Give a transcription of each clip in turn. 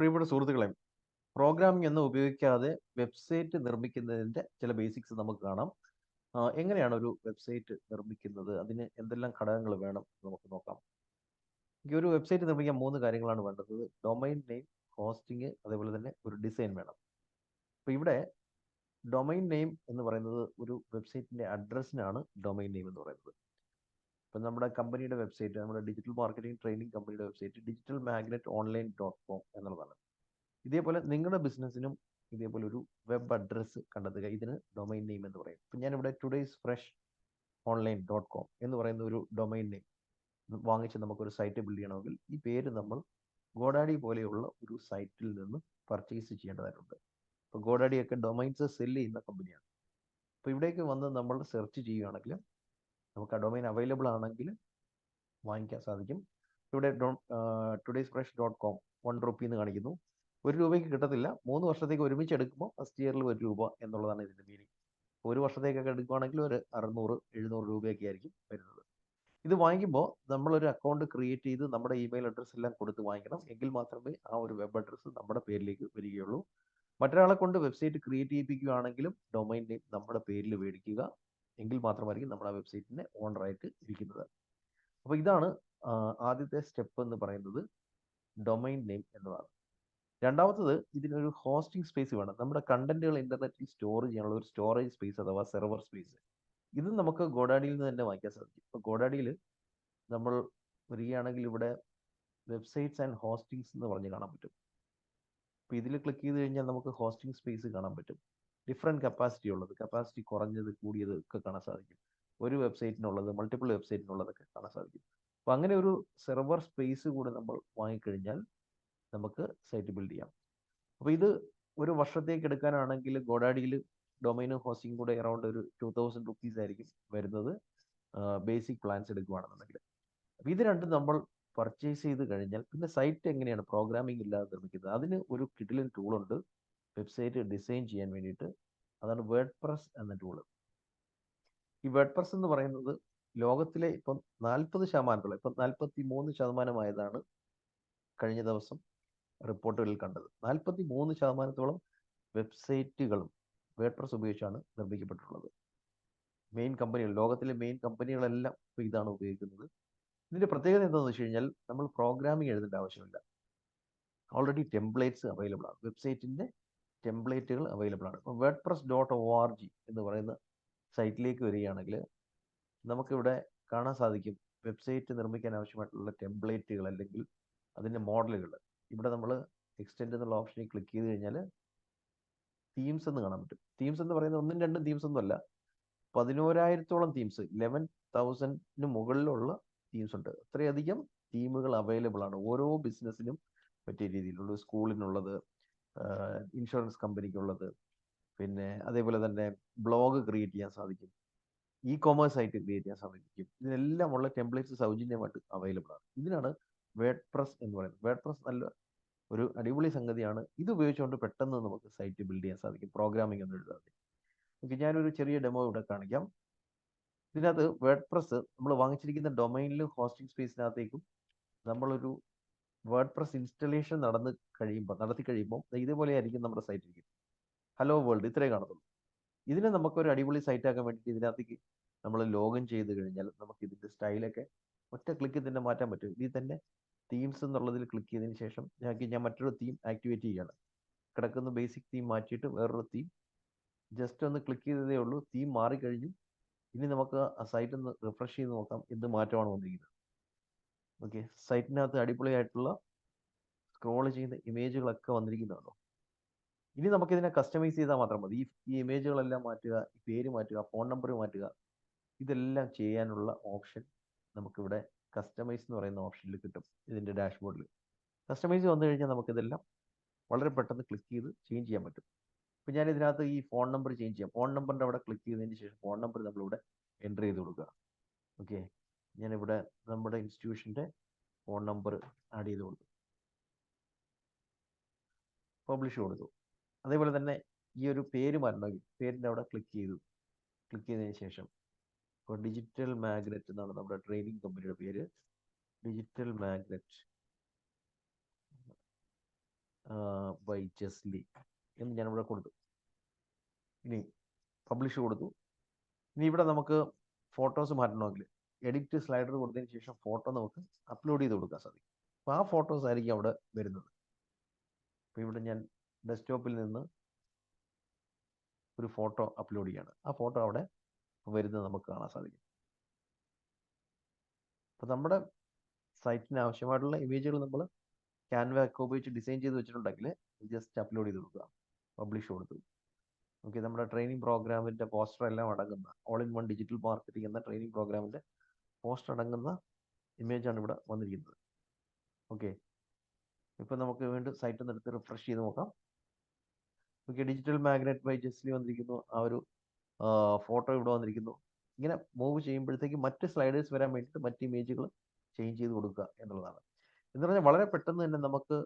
പ്രിയപ്പെട്ട സുഹൃത്തുക്കളെ പ്രോഗ്രാമിംഗ് എന്ന് ഉപയോഗിക്കാതെ വെബ്സൈറ്റ് നിർമ്മിക്കുന്നതിന്റെ ചില ബേസിക്സ് നമുക്ക് കാണാം. എങ്ങനെയാണ് ഒരു വെബ്സൈറ്റ് നിർമ്മിക്കുന്നത്? അതിന് എന്തെല്ലാം ഘടകങ്ങൾ വേണം നമുക്ക് നോക്കാം. ഈ ഒരു വെബ്സൈറ്റ് നിർമ്മിക്കാൻ മൂന്ന് കാര്യങ്ങളാണ് വേണ്ടത്. ഡൊമൈൻ നെയിം ഹോസ്റ്റിംഗ് അതേപോലെ തന്നെ ഒരു ഡിസൈൻ വേണം. അപ്പോൾ ഇവിടെ ഡൊമൈൻ നെയിം എന്ന് പറയുന്നത് ഒരു വെബ്സൈറ്റിന്റെ അഡ്രസ്സിനാണ് ഡൊമൈൻ നെയിം എന്ന് പറയുന്നത്. ഇപ്പം നമ്മുടെ കമ്പനിയുടെ വെബ്സൈറ്റ് നമ്മുടെ ഡിജിറ്റൽ മാർക്കറ്റിംഗ് ട്രെയിനിങ് കമ്പനിയുടെ website digital magnet online dot com എന്നുള്ളതാണ് ഇതേപോലെ നിങ്ങളുടെ ബിസിനസ്സിനും ഇതേപോലെ ഒരു വെബ് അഡ്രസ്സ് കണ്ടെത്തുക. ഇതിന് ഡൊമൈൻ നെയിം എന്ന് പറയും. ഇപ്പം ഞാനിവിടെ today's fresh online dot com എന്ന് പറയുന്ന ഒരു ഡൊമൈൻ നെയിം വാങ്ങിച്ച് നമുക്കൊരു സൈറ്റ് ബിൽഡ് ചെയ്യണമെങ്കിൽ ഈ പേര് നമ്മൾ ഗോഡാഡി പോലെയുള്ള ഒരു സൈറ്റിൽ നിന്ന് പർച്ചേസ് ചെയ്യേണ്ടതായിട്ടുണ്ട്. ഇപ്പോൾ ഗോഡാഡിയൊക്കെ ഡൊമൈൻസ് സെല്ല് ചെയ്യുന്ന കമ്പനിയാണ്. അപ്പോൾ ഇവിടേക്ക് വന്ന് നമ്മൾ സെർച്ച് ചെയ്യുകയാണെങ്കിൽ നമുക്ക് ആ ഡൊമൈൻ അവൈലബിൾ ആണെങ്കിൽ വാങ്ങിക്കാൻ സാധിക്കും. ഇവിടെ today's fresh dot com one rupee എന്ന് കാണിക്കുന്നു. ഒരു രൂപയ്ക്ക് കിട്ടത്തില്ല. മൂന്ന് വർഷത്തേക്ക് ഒരുമിച്ച് എടുക്കുമ്പോൾ ഫസ്റ്റ് ഇയറിൽ ഒരു രൂപ എന്നുള്ളതാണ് ഇതിന്റെ മീനിങ് ഒരു വർഷത്തേക്കൊക്കെ എടുക്കുകയാണെങ്കിൽ ഒരു അറുന്നൂറ് എഴുന്നൂറ് രൂപയൊക്കെ ആയിരിക്കും വരുന്നത്. ഇത് വാങ്ങിക്കുമ്പോൾ നമ്മളൊരു അക്കൗണ്ട് ക്രിയേറ്റ് ചെയ്ത് നമ്മുടെ ഇമെയിൽ അഡ്രസ്സ് എല്ലാം കൊടുത്ത് വാങ്ങിക്കണം. എങ്കിൽ മാത്രമേ ആ ഒരു വെബ് അഡ്രസ്സ് നമ്മുടെ പേരിലേക്ക് വരികയുള്ളൂ. മറ്റൊരാളെ കൊണ്ട് വെബ്സൈറ്റ് ക്രിയേറ്റ് ചെയ്യിപ്പിക്കുകയാണെങ്കിലും ഡൊമൈൻ നെയിം നമ്മുടെ പേരിൽ മേടിക്കുക. എങ്കിൽ മാത്രമായിരിക്കും നമ്മുടെ ആ വെബ്സൈറ്റിന്റെ ഓണറായിട്ട് ഇരിക്കുന്നത്. അപ്പോൾ ഇതാണ് ആദ്യത്തെ സ്റ്റെപ്പ് എന്ന് പറയുന്നത് ഡൊമൈൻ നെയിം എന്നതാണ്. രണ്ടാമത്തത് ഇതിനൊരു ഹോസ്റ്റിംഗ് സ്പേസ് വേണം. നമ്മുടെ കണ്ടന്റുകൾ ഇന്റർനെറ്റിൽ സ്റ്റോർ ചെയ്യാനുള്ള ഒരു സ്റ്റോറേജ് സ്പേസ് അഥവാ സെർവർ സ്പേസ്. ഇത് നമുക്ക് ഗോഡാഡിയിൽ നിന്ന് തന്നെ വാങ്ങിക്കാൻ സാധിക്കും. ഇപ്പോൾ ഗോഡാഡിയിൽ നമ്മൾ വരികയാണെങ്കിൽ ഇവിടെ വെബ്സൈറ്റ്സ് ആൻഡ് ഹോസ്റ്റിംഗ്സ് എന്ന് പറഞ്ഞ് കാണാൻ പറ്റും. അപ്പോൾ ഇതിൽ ക്ലിക്ക് ചെയ്ത് കഴിഞ്ഞാൽ നമുക്ക് ഹോസ്റ്റിംഗ് സ്പേസ് കാണാൻ പറ്റും. ഡിഫറെന്റ് കപ്പാസിറ്റി ഉള്ളത് കപ്പാസിറ്റി കുറഞ്ഞത് കൂടിയത് ഒക്കെ കാണാൻ സാധിക്കും. ഒരു വെബ്സൈറ്റിനുള്ളത് മൾട്ടിപ്പിൾ വെബ്സൈറ്റിനുള്ളതൊക്കെ കാണാൻ സാധിക്കും. അപ്പോൾ അങ്ങനെ ഒരു സെർവർ സ്പേസ് കൂടെ നമ്മൾ വാങ്ങിക്കഴിഞ്ഞാൽ നമുക്ക് സൈറ്റ് ബിൽഡ് ചെയ്യാം. അപ്പോൾ ഇത് ഒരു വർഷത്തേക്ക് എടുക്കാനാണെങ്കിൽ ഗോഡാഡിയിൽ ഡൊമൈനും ഹോസ്റ്റിംഗ് കൂടെ അറൗണ്ട് ഒരു ടു തൗസൻഡ് റുപ്പീസ് ആയിരിക്കും വരുന്നത്. ബേസിക് പ്ലാൻസ് എടുക്കുകയാണെന്നുണ്ടെങ്കിൽ അപ്പോൾ ഇത് രണ്ടും നമ്മൾ പർച്ചേസ് ചെയ്ത് കഴിഞ്ഞാൽ പിന്നെ സൈറ്റ് എങ്ങനെയാണ്? പ്രോഗ്രാമിംഗ് ഇല്ലാതെ നിർമ്മിക്കുന്നത്. അതിന് ഒരു കിഡിലൻ ടൂളുണ്ട് വെബ്സൈറ്റ് ഡിസൈൻ ചെയ്യാൻ വേണ്ടിയിട്ട് അതാണ് വേർഡ് പ്രസ് എന്ന ടൂൾ ഈ വേർഡ് പ്രസ് എന്ന് പറയുന്നത് ലോകത്തിലെ ഇപ്പം നാൽപ്പത് ശതമാനത്തോളം ഇപ്പം നാൽപ്പത്തി മൂന്ന് ശതമാനമായതാണ് കഴിഞ്ഞ ദിവസം റിപ്പോർട്ടുകളിൽ കണ്ടത്. നാൽപ്പത്തി മൂന്ന് ശതമാനത്തോളം വെബ്സൈറ്റുകളും വേർഡ് പ്രസ് ഉപയോഗിച്ചാണ് നിർമ്മിക്കപ്പെട്ടിട്ടുള്ളത്. മെയിൻ കമ്പനികൾ ലോകത്തിലെ മെയിൻ കമ്പനികളെല്ലാം ഇപ്പോൾ ഇതാണ് ഉപയോഗിക്കുന്നത്. ഇതിന്റെ പ്രത്യേകത എന്താണെന്ന് വെച്ച് കഴിഞ്ഞാൽ നമ്മൾ പ്രോഗ്രാമിംഗ് എഴുതേണ്ട ആവശ്യമില്ല. ഓൾറെഡി ടെംപ്ലേറ്റ്സ് അവൈലബിൾ ആണ്. വെബ്സൈറ്റിന്റെ ടെംപ്ലേറ്റുകൾ അവൈലബിൾ ആണ്. ഇപ്പോൾ WordPress dot O R G എന്ന് പറയുന്ന സൈറ്റിലേക്ക് വരികയാണെങ്കിൽ നമുക്കിവിടെ കാണാൻ സാധിക്കും വെബ്സൈറ്റ് നിർമ്മിക്കാൻ ആവശ്യമായിട്ടുള്ള ടെംപ്ലേറ്റുകൾ അല്ലെങ്കിൽ അതിന്റെ മോഡലുകൾ. ഇവിടെ നമ്മൾ എക്സ്റ്റെൻഡ് എന്നുള്ള ഓപ്ഷനിൽ ക്ലിക്ക് ചെയ്ത് കഴിഞ്ഞാൽ തീംസ് എന്ന് കാണാൻ പറ്റും. തീംസ് എന്ന് പറയുന്നത് ഒന്നും രണ്ടും തീംസ് ഒന്നും അല്ല. പതിനോരായിരത്തോളം തീംസ് ഇലവൻ തൗസൻഡിന് മുകളിലുള്ള തീംസ് ഉണ്ട്. അത്രയധികം തീമുകൾ അവൈലബിൾ ആണ്. ഓരോ ബിസിനസ്സിനും പറ്റിയ രീതിയിലുള്ള സ്കൂളിനുള്ളത് ഇൻഷുറൻസ് കമ്പനിക്കുള്ളത്. പിന്നെ അതേപോലെ തന്നെ ബ്ലോഗ് ക്രിയേറ്റ് ചെയ്യാൻ സാധിക്കും. ഇ കൊമേഴ്സ് ആയിട്ട് ക്രിയേറ്റ് ചെയ്യാൻ സാധിക്കും. ഇതിനെല്ലാം ഉള്ള ടെംപ്ലേറ്റ്സ് സൗജന്യമായിട്ട് അവൈലബിൾ ആണ്. ഇതിനാണ് വേഡ് പ്രസ് എന്ന് പറയുന്നത്. വേഡ് പ്രസ് നല്ല ഒരു അടിപൊളി സംഗതിയാണ്. ഇത് ഉപയോഗിച്ചുകൊണ്ട് പെട്ടെന്ന് നമുക്ക് സൈറ്റ് ബിൽഡ് ചെയ്യാൻ സാധിക്കും. പ്രോഗ്രാമിംഗ് ഒന്നും എഴുതാതെ ഓക്കെ ഞാനൊരു ചെറിയ ഡെമോ ഇവിടെ കാണിക്കാം. ഇതിനകത്ത് വേഡ് പ്രസ് നമ്മൾ വാങ്ങിച്ചിരിക്കുന്ന ഡൊമൈനിലും ഹോസ്റ്റിംഗ് സ്പേസിനകത്തേക്കും നമ്മളൊരു വേർഡ് പ്രസ് ഇൻസ്റ്റലേഷൻ നടന്ന് കഴിയുമ്പോൾ നടത്തി കഴിയുമ്പോൾ ഇതേപോലെ ആയിരിക്കും നമ്മുടെ സൈറ്റ് ഇരിക്കും ഹലോ വേൾഡ് ഇത്രേ കാണത്തുള്ളൂ. ഇതിനെ നമുക്കൊരു അടിപൊളി സൈറ്റ് ആക്കാൻ വേണ്ടിയിട്ട് ഇതിനകത്തേക്ക് നമ്മൾ ലോഗിൻ ചെയ്ത് കഴിഞ്ഞാൽ നമുക്ക് ഇതിന്റെ സ്റ്റൈലൊക്കെ ഒറ്റ ക്ലിക്കിൽ തന്നെ മാറ്റാൻ പറ്റും. ഇതിൽ തന്നെ തീംസ് എന്നുള്ളതിൽ ക്ലിക്ക് ചെയ്തതിന് ശേഷം ഞാൻ മറ്റൊരു തീം ആക്ടിവേറ്റ് ചെയ്യുകയാണ്. കിടക്കുന്ന ബേസിക് തീം മാറ്റിയിട്ട് വേറൊരു തീം ജസ്റ്റ് ഒന്ന് ക്ലിക്ക് ചെയ്തതേ ഉള്ളൂ. തീം മാറിക്കഴിഞ്ഞു. ഇനി നമുക്ക് ആ സൈറ്റ് ഒന്ന് റിഫ്രഷ് ചെയ്ത് നോക്കാം എന്ത് മാറ്റമാണ് വന്നിരിക്കുന്നത്. ഓക്കെ സൈറ്റിനകത്ത് അടിപൊളിയായിട്ടുള്ള സ്ക്രോൾ ചെയ്യുന്ന ഇമേജുകളൊക്കെ വന്നിരിക്കുന്നുണ്ടോ ഇനി നമുക്ക് ഇതിനെ കസ്റ്റമൈസ് ചെയ്താൽ മാത്രം മതി. ഈ ഇമേജുകളെല്ലാം മാറ്റുക പേര് മാറ്റുക ഫോൺ നമ്പർ മാറ്റുക ഇതെല്ലാം ചെയ്യാനുള്ള ഓപ്ഷൻ നമുക്കിവിടെ കസ്റ്റമൈസ് എന്ന് പറയുന്ന ഓപ്ഷനിൽ കിട്ടും ഇതിന്റെ ഡാഷ്ബോർഡിൽ കസ്റ്റമൈസ് വന്നു കഴിഞ്ഞാൽ നമുക്കിതെല്ലാം വളരെ പെട്ടെന്ന് ക്ലിക്ക് ചെയ്ത് ചേഞ്ച് ചെയ്യാൻ പറ്റും. ഇപ്പം ഞാൻ ഇതിനകത്ത് ഈ ഫോൺ നമ്പർ ചേഞ്ച് ചെയ്യാം. ഫോൺ നമ്പറിന്റെ അവിടെ ക്ലിക്ക് ചെയ്തതിന് ശേഷം ഫോൺ നമ്പർ നമ്മളിവിടെ എന്റർ ചെയ്ത് കൊടുക്കുക. ഓക്കെ ഞാനിവിടെ നമ്മുടെ ഇൻസ്റ്റിറ്റ്യൂഷന്റെ ഫോൺ നമ്പർ ആഡ് ചെയ്ത് കൊടുത്തു പബ്ലിഷ് കൊടുത്തു. അതേപോലെ തന്നെ ഈ ഒരു പേര് മാറ്റണം പേരിന്റെ അവിടെ ക്ലിക്ക് ചെയ്തു. ക്ലിക്ക് ചെയ്തതിന് ശേഷം ഇപ്പോൾ ഡിജിറ്റൽ മാഗ്നറ്റ് എന്നാണ് നമ്മുടെ ട്രെയിനിങ് കമ്പനിയുടെ പേര്. ഡിജിറ്റൽ മാഗ്നറ്റ് ബൈ ജസ്ലി എന്ന് ഞാനിവിടെ കൊടുത്തു. ഇനി പബ്ലിഷ് കൊടുത്തു. ഇനി ഇവിടെ നമുക്ക് ഫോട്ടോസ് മാറ്റണമെങ്കിൽ എഡിറ്റ് സ്ലൈഡർ കൊടുത്തതിന് ശേഷം ഫോട്ടോ നമുക്ക് അപ്ലോഡ് ചെയ്ത് കൊടുക്കാൻ സാധിക്കും. അപ്പോൾ ആ ഫോട്ടോസ് ആയിരിക്കും അവിടെ വരുന്നത്. അപ്പോൾ ഇവിടെ ഞാൻ ഡെസ്ക്ടോപ്പിൽ നിന്ന് ഒരു ഫോട്ടോ അപ്ലോഡ് ചെയ്യാണ്. ആ ഫോട്ടോ അവിടെ വരുന്നത് നമുക്ക് കാണാൻ സാധിക്കും. അപ്പോൾ നമ്മുടെ സൈറ്റിന് ആവശ്യമായിട്ടുള്ള ഇമേജുകൾ നമ്മൾ ക്യാൻവ ഒക്കെ ഉപയോഗിച്ച് ഡിസൈൻ ചെയ്ത് വെച്ചിട്ടുണ്ടെങ്കിൽ ജസ്റ്റ് അപ്ലോഡ് ചെയ്ത് കൊടുക്കുക. പബ്ലിഷ് കൊടുത്തു. ഓക്കെ നമ്മുടെ ട്രെയിനിങ് പ്രോഗ്രാമിന്റെ പോസ്റ്റർ എല്ലാം അടങ്ങുന്ന all in one digital marketing എന്ന ട്രെയിനിങ് പ്രോഗ്രാമിന്റെ പോസ്റ്റർ അടങ്ങുന്ന ഇമേജാണ് ഇവിടെ വന്നിരിക്കുന്നത്. ഓക്കെ ഇപ്പം നമുക്ക് വീണ്ടും സൈറ്റിൽ നിന്ന് എടുത്ത് റിഫ്രഷ് ചെയ്ത് നോക്കാം. Okay digital magnet by Jasly വന്നിരിക്കുന്നു. ആ ഒരു ഫോട്ടോ ഇവിടെ വന്നിരിക്കുന്നു. ഇങ്ങനെ മൂവ് ചെയ്യുമ്പോഴത്തേക്ക് മറ്റ് സ്ലൈഡേഴ്സ് വരാൻ വേണ്ടിയിട്ട് മറ്റ് ഇമേജുകൾ ചേഞ്ച് ചെയ്ത് കൊടുക്കുക എന്നുള്ളതാണ്. എന്ന് പറഞ്ഞാൽ വളരെ പെട്ടെന്ന് തന്നെ നമുക്ക്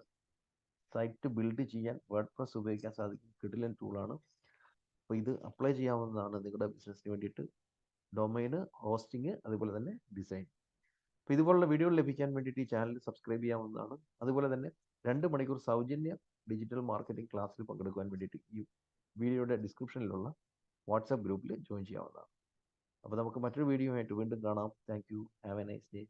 സൈറ്റ് ബിൽഡ് ചെയ്യാൻ വേർഡ് പ്രസ് ഉപയോഗിക്കാൻ സാധിക്കും. കിഡിലൻ ടൂളാണ് അപ്പോൾ ഇത് അപ്ലൈ ചെയ്യാവുന്നതാണ് നിങ്ങളുടെ ബിസിനസ്സിന് വേണ്ടിയിട്ട്. ഡൊമൈന് ഹോസ്റ്റിംഗ് അതുപോലെ തന്നെ ഡിസൈൻ അപ്പോൾ ഇതുപോലുള്ള വീഡിയോകൾ ലഭിക്കാൻ വേണ്ടിയിട്ട് ഈ ചാനൽ സബ്സ്ക്രൈബ് ചെയ്യാവുന്നതാണ്. അതുപോലെ തന്നെ രണ്ട് മണിക്കൂർ സൗജന്യ ഡിജിറ്റൽ മാർക്കറ്റിംഗ് ക്ലാസ്സിൽ പങ്കെടുക്കാൻ വേണ്ടിയിട്ട് ഈ വീഡിയോയുടെ ഡിസ്ക്രിപ്ഷനിലുള്ള വാട്സാപ്പ് ഗ്രൂപ്പിൽ ജോയിൻ ചെയ്യാവുന്നതാണ്. അപ്പോൾ നമുക്ക് മറ്റൊരു വീഡിയോ ആയിട്ട് വീണ്ടും കാണാം. Thank you have a nice day